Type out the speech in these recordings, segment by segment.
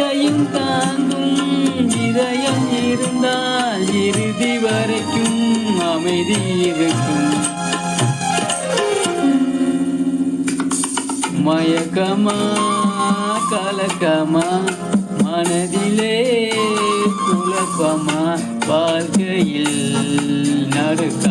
எதையும் தாங்கும் இதயம் இருந்தால் இறுதி வரைக்கும் அமைதி இருக்கும். மயக்கமா கலக்கமா மனதிலே குழப்பமா வாழ்க்கையில் நடுக்கமா.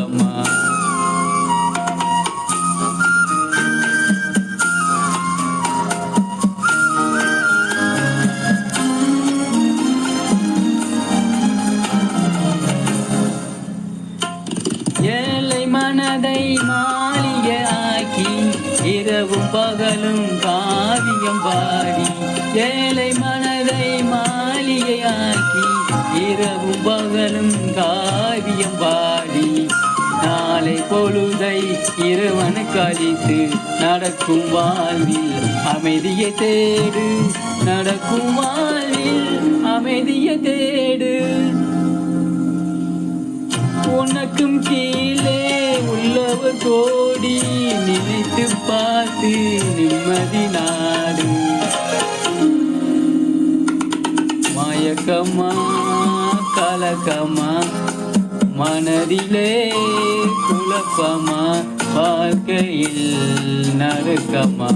ஏழை மனதை மாளிகை ஆக்கி இரவும் பகலும் காவியம் பாடி ஏழை மனதை மாளிகை ஆக்கி இரவும் பகலும் காவியம் பாடி. நாளை பொழுதை இரவனு கழித்து நடக்கும் வாழ்வில் அமைதியை தேடு நடக்கும் வாழ்வில் அமைதியை தேடு. உனக்கும் கீழே உள்ளவர் கோடி நினைத்து பார்த்து நிம்மதி நாடு. மயக்கமா கலக்கமா மனதிலே குழப்பமா வாழ்க்கையில் நடுக்கமா.